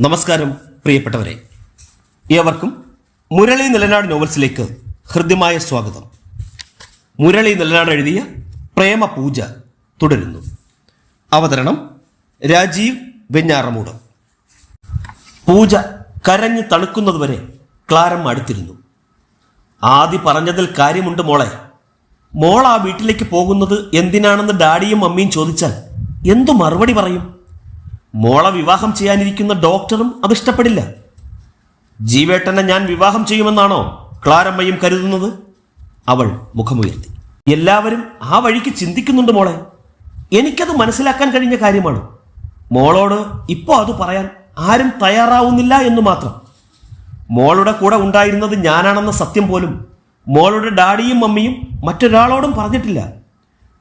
നമസ്കാരം പ്രിയപ്പെട്ടവരെ. ഏവർക്കും മുരളി നിലനാട് നോവൽസിലേക്ക് ഹൃദ്യമായ സ്വാഗതം. മുരളി നിലനാട് എഴുതിയ പ്രേമ പൂജ തുടരുന്നു. അവതരണം രാജീവ് വെഞ്ഞാറമൂട്. പൂജ കരഞ്ഞു തണുക്കുന്നതുവരെ ക്ലാരമ്മ അടുത്തിരുന്നു. ആദ്യ പറഞ്ഞതിൽ കാര്യമുണ്ട് മോളെ. മോൾ ആ വീട്ടിലേക്ക് പോകുന്നത് എന്തിനാണെന്ന് ഡാഡിയും മമ്മിയും ചോദിച്ചാൽ എന്തു മറുപടി പറയും? മോളെ വിവാഹം ചെയ്യാനിരിക്കുന്ന ഡോക്ടറും അത് ഇഷ്ടപ്പെടില്ല. ജീവേട്ടനെ ഞാൻ വിവാഹം ചെയ്യുമെന്നാണോ ക്ലാരമ്മയും കരുതുന്നത്? അവൾ മുഖമുയർത്തി. എല്ലാവരും ആ വഴിക്ക് ചിന്തിക്കുന്നുണ്ട് മോളെ. എനിക്കത് മനസ്സിലാക്കാൻ കഴിഞ്ഞ കാര്യമാണ്. മോളോട് ഇപ്പോൾ അത് പറയാൻ ആരും തയ്യാറാവുന്നില്ല എന്ന് മാത്രം. മോളുടെ കൂടെ ഉണ്ടായിരുന്നത് ഞാനാണെന്ന സത്യം പോലും മോളുടെ ഡാഡിയും മമ്മിയും മറ്റൊരാളോടും പറഞ്ഞിട്ടില്ല.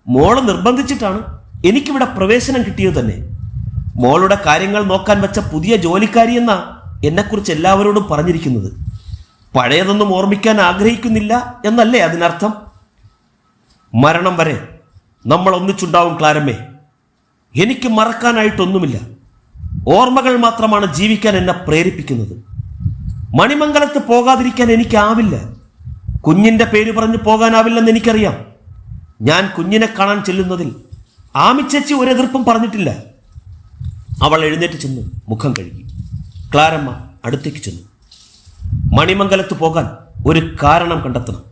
മോൾ നിർബന്ധിച്ചിട്ടാണ് എനിക്കിവിടെ പ്രവേശനം കിട്ടിയത് തന്നെ. മോളുടെ കാര്യങ്ങൾ നോക്കാൻ വെച്ച പുതിയ ജോലിക്കാരിയെന്ന എന്നെക്കുറിച്ച് എല്ലാവരോടും പറഞ്ഞിരിക്കുന്നത്. പഴയതൊന്നും ഓർമ്മിക്കാൻ ആഗ്രഹിക്കുന്നില്ല എന്നല്ലേ അതിനർത്ഥം? മരണം വരെ നമ്മൾ ഒന്നിച്ചുണ്ടാവും ക്ലാരമ്മേ. എനിക്ക് മറക്കാനായിട്ടൊന്നുമില്ല. ഓർമ്മകൾ മാത്രമാണ് ജീവിക്കാൻ എന്നെ പ്രേരിപ്പിക്കുന്നത്. മണിമംഗലത്ത് പോകാതിരിക്കാൻ എനിക്കാവില്ല. കുഞ്ഞിന്റെ പേര് പറഞ്ഞ് പോകാനാവില്ലെന്ന് എനിക്കറിയാം. ഞാൻ കുഞ്ഞിനെ കാണാൻ ചെല്ലുന്നതിൽ ആമിച്ചേച്ചി ഒരു എതിർപ്പും പറഞ്ഞിട്ടില്ല. അവൾ എഴുന്നേറ്റ് ചെന്ന് മുഖം കഴുകി. ക്ലാരമ്മ അടുത്തേക്ക് ചെന്നു. മണിമംഗലത്ത് പോകാൻ ഒരു കാരണം കണ്ടെത്തണം.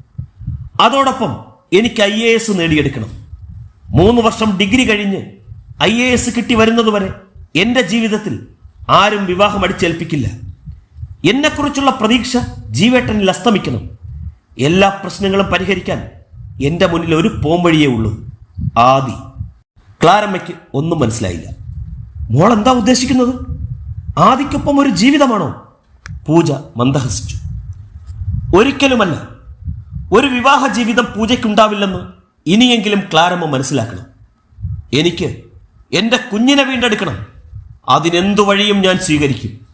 അതോടൊപ്പം എനിക്ക് ഐ എ എസ് നേടിയെടുക്കണം. മൂന്ന് വർഷം ഡിഗ്രി കഴിഞ്ഞ് ഐ എ എസ് കിട്ടി വരുന്നതുവരെ എന്റെ ജീവിതത്തിൽ ആരും വിവാഹം അടിച്ചേൽപ്പിക്കില്ല. എന്നെക്കുറിച്ചുള്ള പ്രതീക്ഷ ജീവേട്ടനിൽ അസ്തമിക്കണം. എല്ലാ പ്രശ്നങ്ങളും പരിഹരിക്കാൻ എന്റെ മുന്നിൽ ഒരു പോംവഴിയേ ഉള്ളൂ. ആദി. ക്ലാരമ്മയ്ക്ക് ഒന്നും മനസ്സിലായില്ല. മോൾ എന്താ ഉദ്ദേശിക്കുന്നത്? ആദിക്കൊപ്പം ഒരു ജീവിതമാണോ? പൂജ മന്ദഹസിച്ചു. ഒരിക്കലുമല്ല. ഒരു വിവാഹ ജീവിതം പൂജയ്ക്കുണ്ടാവില്ലെന്ന് ഇനിയെങ്കിലും ക്ലാരമ്മ മനസ്സിലാക്കണം. എനിക്ക് എന്റെ കുഞ്ഞിനെ വീണ്ടെടുക്കണം. അതിനെന്തു വഴിയും ഞാൻ സ്വീകരിക്കും.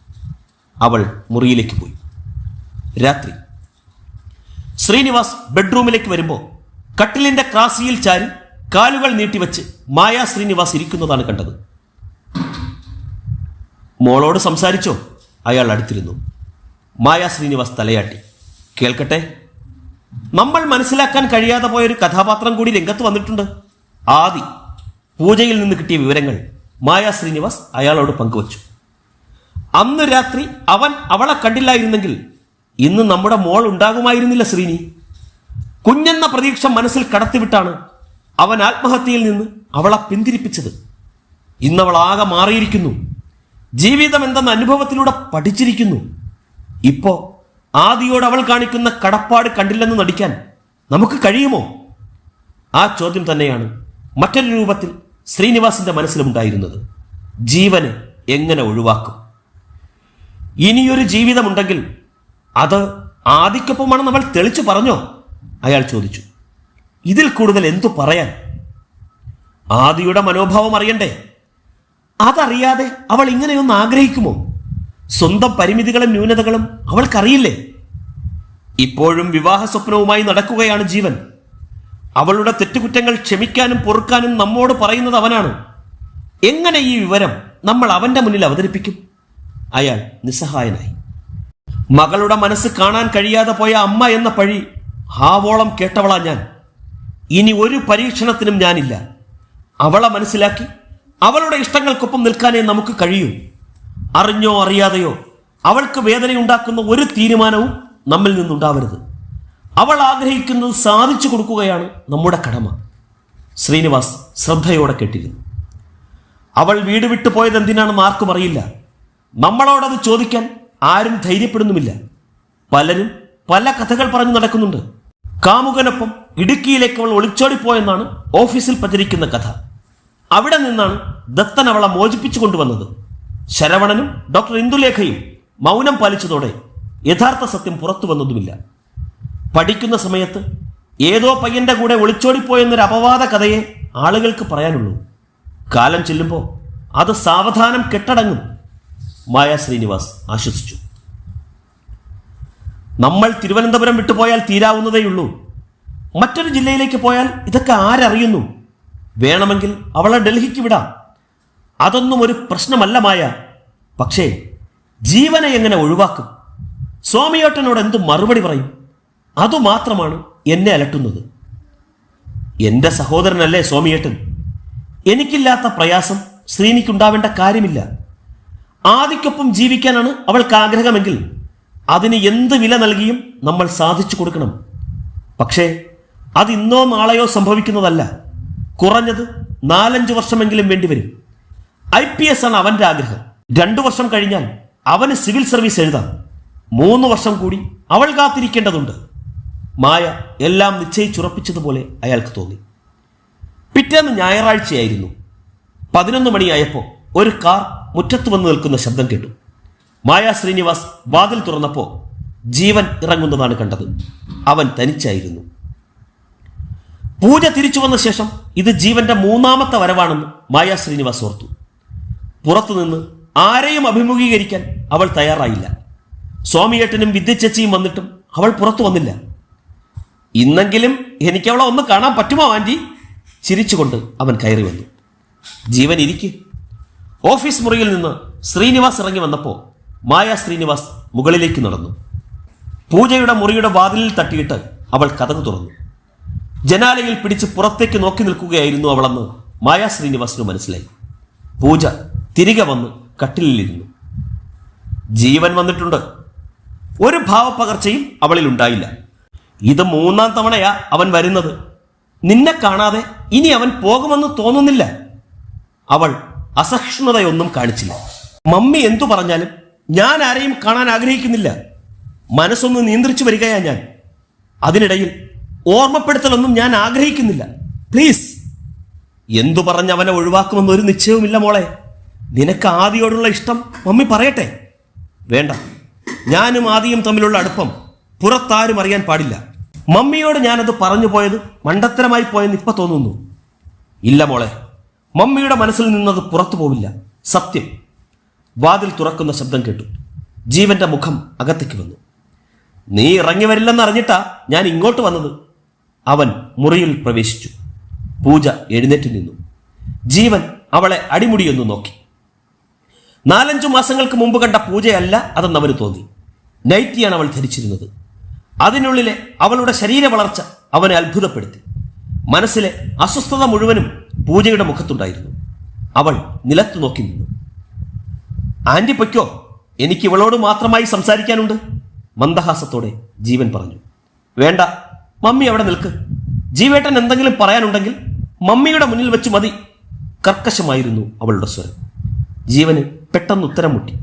അവൾ മുറിയിലേക്ക് പോയി. രാത്രി. ശ്രീനിവാസ് ബെഡ്റൂമിലേക്ക് വരുമ്പോൾ കട്ടിലിന്റെ ക്രാസിയിൽ ചാരി കാലുകൾ നീട്ടിവെച്ച് മായാ ശ്രീനിവാസ് ഇരിക്കുന്നതാണ് കണ്ടത്. മോളോട് സംസാരിച്ചോ? അയാൾ അടുത്തിരുന്നു. മായാ ശ്രീനിവാസ് തലയാട്ടി. കേൾക്കട്ടെ? നമ്മൾ മനസ്സിലാക്കാൻ കഴിയാതെ പോയൊരു കഥാപാത്രം കൂടി രംഗത്ത് വന്നിട്ടുണ്ട്. ആദി പൂജയിൽ നിന്ന് കിട്ടിയ വിവരങ്ങൾ മായാ ശ്രീനിവാസ് അയാളോട് പങ്കുവച്ചു. അന്ന് രാത്രി അവൻ അവളെ കണ്ടില്ലായിരുന്നെങ്കിൽ ഇന്ന് നമ്മുടെ മോൾ ഉണ്ടാകുമായിരുന്നില്ല ശ്രീനി. കുഞ്ഞെന്ന പ്രതീക്ഷ മനസ്സിൽ കടത്തിവിട്ടാണ് അവൻ ആത്മഹത്യയിൽ നിന്ന് അവളെ പിന്തിരിപ്പിച്ചത്. ഇന്നവൾ ആകെ മാറിയിരിക്കുന്നു. ജീവിതം എന്തെന്ന അനുഭവത്തിലൂടെ പഠിച്ചിരിക്കുന്നു. ഇപ്പോ ആദിയോട് അവൾ കാണിക്കുന്ന കടപ്പാട് കണ്ടില്ലെന്ന് നടിക്കാൻ നമുക്ക് കഴിയുമോ? ആ ചോദ്യം തന്നെയാണ് മറ്റൊരു രൂപത്തിൽ ശ്രീനിവാസിന്റെ മനസ്സിലുണ്ടായിരുന്നത് ജീവന് എങ്ങനെ ഒഴിവാക്കും? ഇനിയൊരു ജീവിതമുണ്ടെങ്കിൽ അത് ആദിക്കൊപ്പമാണ് നമ്മൾ തെളിച്ചു പറഞ്ഞോ? അയാൾ ചോദിച്ചു. ഇതിൽ കൂടുതൽ എന്തു പറയാൻ? ആദിയുടെ മനോഭാവം അറിയണ്ടേ? അതറിയാതെ അവൾ ഇങ്ങനെയൊന്ന് ആഗ്രഹിക്കുമോ? സ്വന്തം പരിമിതികളും ന്യൂനതകളും അവൾക്കറിയില്ലേ? ഇപ്പോഴും വിവാഹ സ്വപ്നവുമായി നടക്കുകയാണ് ജീവൻ. അവളുടെ തെറ്റുകുറ്റങ്ങൾ ക്ഷമിക്കാനും പൊറുക്കാനും നമ്മോട് പറയുന്നത് അവനാണ്. എങ്ങനെ ഈ വിവരം നമ്മൾ അവന്റെ മുന്നിൽ അവതരിപ്പിക്കും? അയാൾ നിസ്സഹായനായി. മകളുടെ മനസ്സ് കാണാൻ കഴിയാതെ പോയ അമ്മ എന്ന പഴി ഹാവോളം കേട്ടവളാ ഞാൻ. ഇനി ഒരു പരീക്ഷണത്തിനും ഞാനില്ല. അവളെ മനസ്സിലാക്കി അവളുടെ ഇഷ്ടങ്ങൾക്കൊപ്പം നിൽക്കാനേ നമുക്ക് കഴിയൂ. അറിഞ്ഞോ അറിയാതെയോ അവൾക്ക് വേദനയുണ്ടാക്കുന്ന ഒരു തീരുമാനവും നമ്മിൽ നിന്നുണ്ടാവരുത്. അവൾ ആഗ്രഹിക്കുന്നത് സാധിച്ചു കൊടുക്കുകയാണ് നമ്മുടെ കടമ. ശ്രീനിവാസ് ശ്രദ്ധയോടെ കേട്ടിരുന്നു. അവൾ വീട് വിട്ടു പോയത് എന്തിനാണെന്ന് ആർക്കും അറിയില്ല. നമ്മളോടത് ചോദിക്കാൻ ആരും ധൈര്യപ്പെടുന്നുമില്ല. പലരും പല കഥകൾ പറഞ്ഞു നടക്കുന്നുണ്ട്. കാമുകനൊപ്പം ഇടുക്കിയിലേക്ക് അവൾ ഒളിച്ചോടിപ്പോയെന്നാണ് ഓഫീസിൽ പ്രചരിക്കുന്ന കഥ. അവിടെ നിന്നാണ് ദത്തൻ അവളെ മോചിപ്പിച്ചു കൊണ്ടുവന്നത്. ശരവണനും ഡോക്ടർ ഇന്ദുലേഖയും മൗനം പാലിച്ചതോടെ യഥാർത്ഥ സത്യം പുറത്തു വന്നതുമില്ല. പഠിക്കുന്ന സമയത്ത് ഏതോ പയ്യന്റെ കൂടെ ഒളിച്ചോടിപ്പോയെന്നൊരു അപവാദ കഥയെ ആളുകൾക്ക് പറയാനുള്ളൂ. കാലം ചെല്ലുമ്പോൾ അത് സാവധാനം കെട്ടടങ്ങും മായ ശ്രീനിവാസ് ആശ്വസിച്ചു. നമ്മൾ തിരുവനന്തപുരം വിട്ടുപോയാൽ തീരാവുന്നതേയുള്ളൂ. മറ്റൊരു ജില്ലയിലേക്ക് പോയാൽ ഇതൊക്കെ ആരറിയുന്നു? വേണമെങ്കിൽ അവളെ ഡൽഹിക്ക് വിടാം. അതൊന്നും ഒരു പ്രശ്നമല്ല മായ. പക്ഷേ ജീവനെ എങ്ങനെ ഒഴിവാക്കും? സ്വാമിയേട്ടനോട് എന്ത് മറുപടി പറയും? അതുമാത്രമാണ് എന്നെ അലട്ടുന്നത്. എന്റെ സഹോദരനല്ലേ സ്വാമിയേട്ടൻ? എനിക്കില്ലാത്ത പ്രയാസം ശ്രീനിക്കുണ്ടാവേണ്ട കാര്യമില്ല. ആദിക്കൊപ്പം ജീവിക്കാനാണ് അവൾക്ക് ആഗ്രഹമെങ്കിൽ അതിന് എന്ത് വില നൽകിയും നമ്മൾ സാധിച്ചു കൊടുക്കണം. പക്ഷേ അത് ഇന്നോ നാളെയോ സംഭവിക്കുന്നതല്ല. കുറഞ്ഞത് നാലഞ്ച് വർഷമെങ്കിലും വേണ്ടിവരും. ഐ പി എസ് ആണ് അവന്റെ ആഗ്രഹം. രണ്ടു വർഷം കഴിഞ്ഞാൽ അവന് സിവിൽ സർവീസ് എഴുതാം. മൂന്ന് വർഷം കൂടി അവൾ കാത്തിരിക്കേണ്ടതുണ്ട്. മായ എല്ലാം നിശ്ചയിച്ചുറപ്പിച്ചതുപോലെ അയാൾക്ക് തോന്നി. പിറ്റേന്ന് ഞായറാഴ്ചയായിരുന്നു. പതിനൊന്ന് മണിയായപ്പോൾ ഒരു കാർ മുറ്റത്ത് വന്ന് നിൽക്കുന്ന ശബ്ദം കേട്ടു. മായ ശ്രീനിവാസ് വാതിൽ തുറന്നപ്പോൾ ജീവൻ ഇറങ്ങുന്നതാണ് കണ്ടത്. അവൻ തനിച്ചായിരുന്നു. പൂജ തിരിച്ചു വന്ന ശേഷം ഇത് ജീവന്റെ മൂന്നാമത്തെ വരവാണെന്ന് മായാ ശ്രീനിവാസ് ഓർത്തു. പുറത്തുനിന്ന് ആരെയും അഭിമുഖീകരിക്കാൻ അവൾ തയ്യാറായില്ല. സ്വാമിയേട്ടനും വിദ്യച്ചേച്ചിയും വന്നിട്ടും അവൾ പുറത്തു വന്നില്ല. ഇന്നെങ്കിലും എനിക്ക് അവളെ ഒന്ന് കാണാൻ പറ്റുമോ ആന്റി ചിരിച്ചുകൊണ്ട് അവൻ കയറി വന്നു. ജീവൻ ഇരിക്ക്. ഓഫീസ് മുറിയിൽ നിന്ന് ശ്രീനിവാസ് ഇറങ്ങി വന്നപ്പോൾ മായ ശ്രീനിവാസ് മുകളിലേക്ക് നടന്നു. പൂജയുടെ മുറിയുടെ വാതിലിൽ തട്ടിയിട്ട് അവൾ കഥകു തുറന്നു. ജനാലയിൽ പിടിച്ച് പുറത്തേക്ക് നോക്കി നിൽക്കുകയായിരുന്നു അവളെന്ന് മായാ ശ്രീനിവാസിന് മനസ്സിലായി. പൂജ തിരികെ വന്ന് കട്ടിലിലിരുന്നു. ജീവൻ വന്നിട്ടുണ്ട്. ഒരു ഭാവപ്പകർച്ചയും അവളിൽ ഉണ്ടായില്ല. ഇത് മൂന്നാം തവണയാ അവൻ വരുന്നത്. നിന്നെ കാണാതെ ഇനി അവൻ പോകുമെന്ന് തോന്നുന്നില്ല. അവൾ അസഹിഷ്ണുതയൊന്നും കാണിച്ചില്ല. മമ്മി എന്തു പറഞ്ഞാലും ഞാൻ ആരെയും കാണാൻ ആഗ്രഹിക്കുന്നില്ല. മനസ്സൊന്ന് നിയന്ത്രിച്ചു വരികയാ ഞാൻ. അതിനിടയിൽ ഓർമ്മപ്പെടുത്തലൊന്നും ഞാൻ ആഗ്രഹിക്കുന്നില്ല. പ്ലീസ് എന്തു പറഞ്ഞ് അവനെ ഒഴിവാക്കുമെന്ന് ഒരു നിശ്ചയവുമില്ല മോളെ. നിനക്ക് ആദിയോടുള്ള ഇഷ്ടം മമ്മി പറയട്ടെ. വേണ്ട. ഞാനും ആദിയും തമ്മിലുള്ള അടുപ്പം പുറത്താരും അറിയാൻ പാടില്ല. മമ്മിയോട് ഞാനത് പറഞ്ഞു പോയത് മണ്ടത്തരമായി പോയെന്ന് ഇപ്പൊ തോന്നുന്നു. ഇല്ല മോളെ. മമ്മിയുടെ മനസ്സിൽ നിന്നത് പുറത്തു പോവില്ല. സത്യം. വാതിൽ തുറക്കുന്ന ശബ്ദം കേട്ടു. ജീവന്റെ മുഖം അകത്തേക്ക് വന്നു. നീ ഇറങ്ങി വരില്ലെന്ന് അറിഞ്ഞിട്ടാ ഞാൻ ഇങ്ങോട്ട് വന്നത്. അവൻ മുറിയിൽ പ്രവേശിച്ചു. പൂജ എഴുന്നേറ്റ് നിന്നു. ജീവൻ അവളെ അടിമുടിയൊന്നു നോക്കി. നാലഞ്ചു മാസങ്ങൾക്ക് മുമ്പ് കണ്ട പൂജയല്ല അതെന്ന് അവന് തോന്നി. നൈറ്റിയാണ് അവൾ ധരിച്ചിരുന്നത്. അതിനുള്ളിലെ അവളുടെ ശരീര വളർച്ച അവനെ അത്ഭുതപ്പെടുത്തി. മനസ്സിലെ അസ്വസ്ഥത മുഴുവനും പൂജയുടെ മുഖത്തുണ്ടായിരുന്നു. അവൾ നിലത്തു നോക്കി നിന്നു. ആന്റി പൊയ്ക്കോ എനിക്ക് ഇവളോട് മാത്രമായി സംസാരിക്കാനുണ്ട് മന്ദഹാസത്തോടെ ജീവൻ പറഞ്ഞു. വേണ്ട മമ്മി അവിടെ നിൽക്ക്. ജീവേട്ടൻ എന്തെങ്കിലും പറയാനുണ്ടെങ്കിൽ മമ്മിയുടെ മുന്നിൽ വെച്ച് മതി. കർക്കശമായിരുന്നു അവളുടെ സ്വരം. ജീവന് പെട്ടെന്ന് ഉത്തരം മുട്ടി.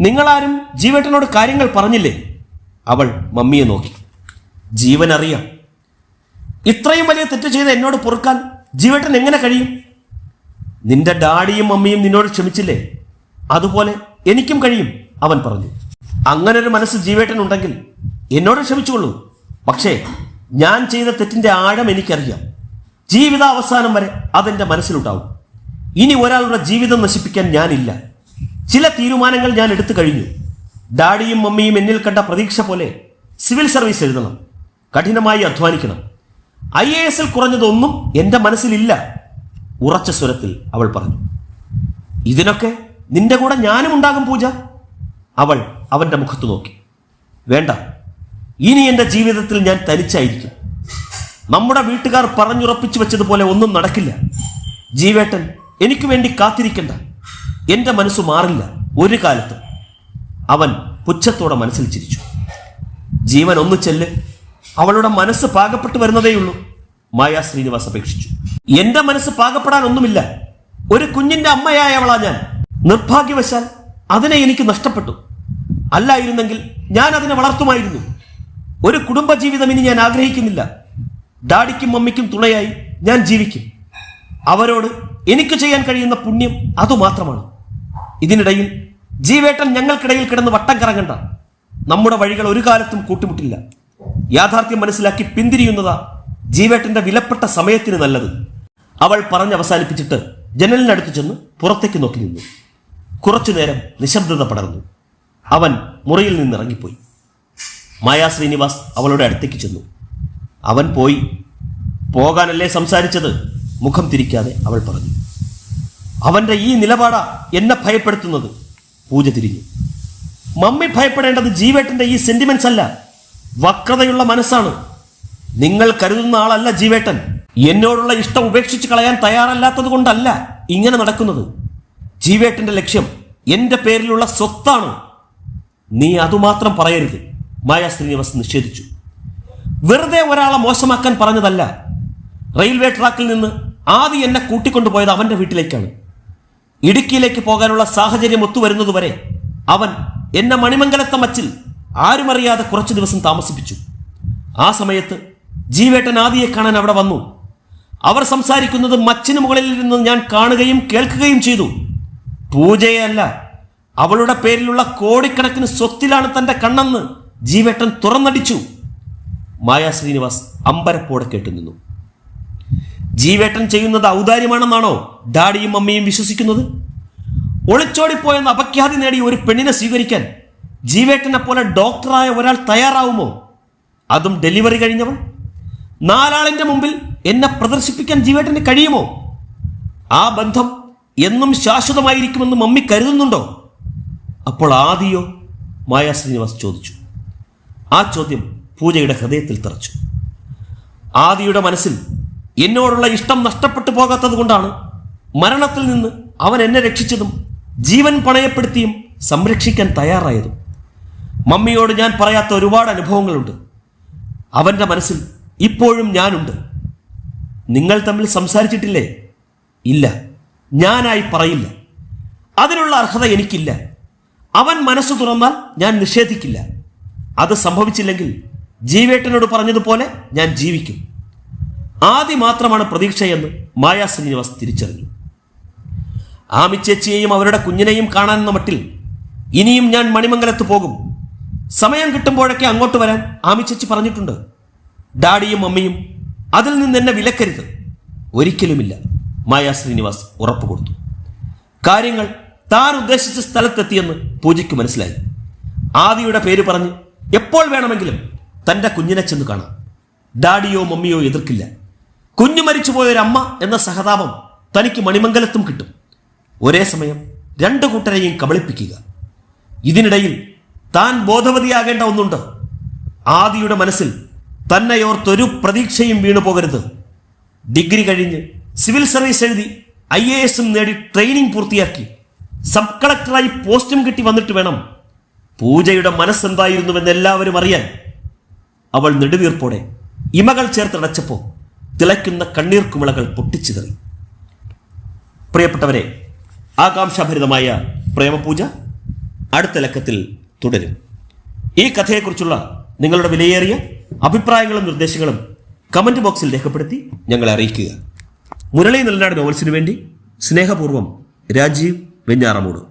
നിങ്ങളാരും ജീവേട്ടനോട് കാര്യങ്ങൾ പറഞ്ഞില്ലേ? അവൾ മമ്മിയെ നോക്കി. ജീവൻ അറിയാം ഇത്രയും വലിയ തെറ്റ് ചെയ്ത് എന്നോട് പൊറുക്കാൻ ജീവേട്ടൻ എങ്ങനെ കഴിയും? നിന്റെ ഡാഡിയും മമ്മിയും നിന്നോട് ക്ഷമിച്ചില്ലേ? അതുപോലെ എനിക്കും കഴിയും അവൻ പറഞ്ഞു. അങ്ങനൊരു മനസ്സ് ജീവേട്ടൻ ഉണ്ടെങ്കിൽ എന്നോട് ക്ഷമിച്ചുകൊള്ളൂ. പക്ഷേ ഞാൻ ചെയ്ത തെറ്റിന്റെ ആഴം എനിക്കറിയാം. ജീവിതാവസാനം വരെ അതെന്റെ മനസ്സിലുണ്ടാവും. ഇനി ഒരാളുടെ ജീവിതം നശിപ്പിക്കാൻ ഞാനില്ല. ചില തീരുമാനങ്ങൾ ഞാൻ എടുത്തു കഴിഞ്ഞു. ഡാഡിയും മമ്മിയും എന്നിൽ കണ്ട പ്രതീക്ഷ പോലെ സിവിൽ സർവീസ് എഴുതണം. കഠിനമായി അധ്വാനിക്കണം. ഐ എ എസിൽ കുറഞ്ഞതൊന്നും എന്റെ മനസ്സിലില്ല ഉറച്ച സ്വരത്തിൽ അവൾ പറഞ്ഞു. ഇതിനൊക്കെ നിന്റെ കൂടെ ഞാനും ഉണ്ടാകും പൂജ? അവൾ അവന്റെ മുഖത്ത് നോക്കി. വേണ്ട ഇനി എന്റെ ജീവിതത്തിൽ ഞാൻ തനിച്ചായിരിക്കും. നമ്മുടെ വീട്ടുകാർ പറഞ്ഞുറപ്പിച്ചു വെച്ചതുപോലെ ഒന്നും നടക്കില്ല. ജീവേട്ടൻ എനിക്ക് വേണ്ടി കാത്തിരിക്കണ്ട. എന്റെ മനസ്സ് മാറില്ല ഒരു കാലത്തും. അവൻ പുച്ഛത്തോടെ മനസ്സിൽ ചിരിച്ചു. ജീവൻ ഒന്ന് ചെല്ല്. അവളുടെ മനസ്സ് പാകപ്പെട്ടു വരുന്നതേയുള്ളൂ. മായ ശ്രീനിവാസ് അപേക്ഷിച്ചു. എന്റെ മനസ്സ് പാകപ്പെടാനൊന്നുമില്ല ഒരു കുഞ്ഞിന്റെ അമ്മയായവളാ ഞാൻ. നിർഭാഗ്യവശാൽ അതിനെ എനിക്ക് നഷ്ടപ്പെട്ടു. അല്ലായിരുന്നെങ്കിൽ ഞാൻ അതിനെ വളർത്തുമായിരുന്നു. ഒരു കുടുംബജീവിതം ഇനി ഞാൻ ആഗ്രഹിക്കുന്നില്ല. ഡാഡിക്കും മമ്മിക്കും തുണയായി ഞാൻ ജീവിക്കും. അവരോട് എനിക്ക് ചെയ്യാൻ കഴിയുന്ന പുണ്യം അതുമാത്രമാണ്. ഇതിനിടയിൽ ജീവേട്ടൻ ഞങ്ങൾക്കിടയിൽ കിടന്ന് വട്ടം കറങ്ങണ്ട. നമ്മുടെ വഴികൾ ഒരു കാലത്തും കൂട്ടിമുട്ടില്ല. യാഥാർത്ഥ്യം മനസ്സിലാക്കി പിന്തിരിയുന്നതാ ജീവേട്ടന്റെ വിലപ്പെട്ട സമയത്തിന് നല്ലത്. അവൾ പറഞ്ഞ് അവസാനിപ്പിച്ചിട്ട് ജനലിനടുത്ത് ചെന്ന് പുറത്തേക്ക് നോക്കി നിന്നു. കുറച്ചുനേരം നിശബ്ദത പടർന്നു. അവൻ മുറിയിൽ നിന്ന് ഇറങ്ങിപ്പോയി മായാ ശ്രീനിവാസ് അവളുടെ അടുത്തേക്ക് ചെന്നു. അവൻ പോയി. പോകാനല്ലേ സംസാരിച്ചത്? മുഖം തിരിക്കാതെ അവൾ പറഞ്ഞു. അവന്റെ ഈ നിലപാടാ എന്നെ ഭയപ്പെടുത്തുന്നത്. പൂജ തിരിഞ്ഞു. മമ്മി ഭയപ്പെടേണ്ടത് ജീവേട്ടന്റെ ഈ സെന്റിമെന്റ്സ് അല്ല. വക്രതയുള്ള മനസ്സാണ്. നിങ്ങൾ കരുതുന്ന ആളല്ല ജീവേട്ടൻ. എന്നോടുള്ള ഇഷ്ടം ഉപേക്ഷിച്ച് കളയാൻ തയ്യാറല്ലാത്തത് കൊണ്ടല്ല ഇങ്ങനെ നടക്കുന്നത്. ജീവേട്ടന്റെ ലക്ഷ്യം എന്റെ പേരിലുള്ള സ്വത്താണ്. നീ അതുമാത്രം പറയരുത്. മായ ശ്രീനിവാസ് നിഷേധിച്ചു. വെറുതെ ഒരാളെ മോശമാക്കാൻ പറഞ്ഞതല്ല. റെയിൽവേ ട്രാക്കിൽ നിന്ന് ആദ്യം എന്നെ കൂട്ടിക്കൊണ്ടുപോയത് അവന്റെ വീട്ടിലേക്കാണ്. ഇടുക്കിയിലേക്ക് പോകാനുള്ള സാഹചര്യം ഒത്തുവരുന്നതുവരെ അവൻ എന്നെ മണിമംഗലത്തെ മച്ചിൽ ആരുമറിയാതെ കുറച്ചു ദിവസം താമസിപ്പിച്ചു. ആ സമയത്ത് ജീവേട്ടൻ ആദിയെ കാണാൻ അവിടെ വന്നു. അവർ സംസാരിക്കുന്നത് മച്ചിന് മുകളിൽ നിന്ന് ഞാൻ കാണുകയും കേൾക്കുകയും ചെയ്തു. പൂജയല്ല അവളുടെ പേരിലുള്ള കോടിക്കണക്കിന് സ്വത്തിലാണ് തന്റെ കണ്ണെന്ന് ജീവേട്ടൻ തുറന്നടിച്ചു. മായ ശ്രീനിവാസ് അമ്പരപ്പോടെ കേട്ടുനിന്നു ജീവേട്ടൻ ചെയ്യുന്നത് ഔദാര്യമാണെന്നാണോ ഡാഡിയും അമ്മയും വിശ്വസിക്കുന്നത്? ഒളിച്ചോടിപ്പോയെന്ന് അപഖ്യാതി നേടിയ ഒരു പെണ്ണിനെ സ്വീകരിക്കാൻ ജീവേട്ടനെ പോലെ ഡോക്ടറായ ഒരാൾ തയ്യാറാവുമോ? അതും ഡെലിവറി കഴിഞ്ഞവൾ നാലാളിന്റെ മുമ്പിൽ എന്നെ പ്രദർശിപ്പിക്കാൻ ജീവേട്ടന് കഴിയുമോ? ആ ബന്ധം എന്നും ശാശ്വതമായിരിക്കുമെന്ന് മമ്മി കരുതുന്നുണ്ടോ? അപ്പോൾ ആദിയോ മായ ശ്രീനിവാസ് ചോദിച്ചു. ആ ചോദ്യം പൂജയുടെ ഹൃദയത്തിൽ തറച്ചു. ആദിയുടെ മനസ്സിൽ എന്നോടുള്ള ഇഷ്ടം നഷ്ടപ്പെട്ടു പോകാത്തത് കൊണ്ടാണ് മരണത്തിൽ നിന്ന് അവൻ എന്നെ രക്ഷിച്ചതും ജീവൻ പണയപ്പെടുത്തിയും സംരക്ഷിക്കാൻ തയ്യാറായതും. മമ്മിയോട് ഞാൻ പറയാത്ത ഒരുപാട് അനുഭവങ്ങളുണ്ട്. അവന്റെ മനസ്സിൽ ഇപ്പോഴും ഞാനുണ്ട്. നിങ്ങൾ തമ്മിൽ സംസാരിച്ചിട്ടില്ലേ? ഇല്ല. ഞാനായി പറയില്ല. അതിനുള്ള അർഹത എനിക്കില്ല. അവൻ മനസ്സ് തുറന്നാൽ ഞാൻ നിഷേധിക്കില്ല. അത് സംഭവിച്ചില്ലെങ്കിൽ ജീവേട്ടനോട് പറഞ്ഞതുപോലെ ഞാൻ ജീവിക്കും. ആദ്യ മാത്രമാണ് പ്രതീക്ഷയെന്ന് മായാ ശ്രീനിവാസ് തിരിച്ചറിഞ്ഞു. ആമിച്ചേച്ചിയെയും അവരുടെ കുഞ്ഞിനെയും കാണാനെന്ന മട്ടിൽ ഇനിയും ഞാൻ മണിമംഗലത്ത് പോകും. സമയം കിട്ടുമ്പോഴൊക്കെ അങ്ങോട്ട് വരാൻ ആമിച്ചേച്ചി പറഞ്ഞിട്ടുണ്ട്. ഡാഡിയും അമ്മയും അതിൽ നിന്ന് എന്നെ വിലക്കരുത്. ഒരിക്കലുമില്ല മായാ ശ്രീനിവാസ് ഉറപ്പു കൊടുത്തു. കാര്യങ്ങൾ താൻ ഉദ്ദേശിച്ച സ്ഥലത്തെത്തിയെന്ന് പൂജയ്ക്ക് മനസ്സിലായി. ആദിയുടെ പേര് പറഞ്ഞ് എപ്പോൾ വേണമെങ്കിലും തന്റെ കുഞ്ഞിനെ ചെന്ന് കാണാം. ഡാഡിയോ മമ്മിയോ എതിർക്കില്ല. കുഞ്ഞു മരിച്ചു ഒരു അമ്മ എന്ന സഹതാപം തനിക്ക് മണിമംഗലത്തും കിട്ടും. ഒരേ സമയം രണ്ടു കൂട്ടരെയും കബളിപ്പിക്കുക. ഇതിനിടയിൽ താൻ ബോധവതിയാകേണ്ട ഒന്നുണ്ട്. ആദിയുടെ മനസ്സിൽ തന്നെയോർത്തൊരു പ്രതീക്ഷയും വീണു പോകരുത് ഡിഗ്രി കഴിഞ്ഞ് സിവിൽ സർവീസ് എഴുതി ഐ എ എസും നേടി ട്രെയിനിങ് പൂർത്തിയാക്കി. സബ് കളക്ടറായി പോസ്റ്റും കിട്ടി വന്നിട്ട് വേണം പൂജയുടെ മനസ്സെന്തായിരുന്നുവെന്ന് എല്ലാവരും അറിയാൻ അവൾ നെടുവീർപ്പോടെ ഇമകൾ ചേർത്തടച്ചപ്പോൾ തിളയ്ക്കുന്ന കണ്ണീർ കുമിളകൾ പൊട്ടിച്ചിതറി പ്രിയപ്പെട്ടവരെ ആകാംക്ഷാഭരിതമായ പ്രേമപൂജ അടുത്ത ലക്കത്തിൽ തുടരും. ഈ കഥയെക്കുറിച്ചുള്ള നിങ്ങളുടെ വിലയേറിയ അഭിപ്രായങ്ങളും നിർദ്ദേശങ്ങളും കമന്റ് ബോക്സിൽ രേഖപ്പെടുത്തി ഞങ്ങളെ അറിയിക്കുക. മുരളി നെല്ലാട് നോവൽസിനു വേണ്ടി സ്നേഹപൂർവം രാജീവ് വെഞ്ഞാറമൂട്.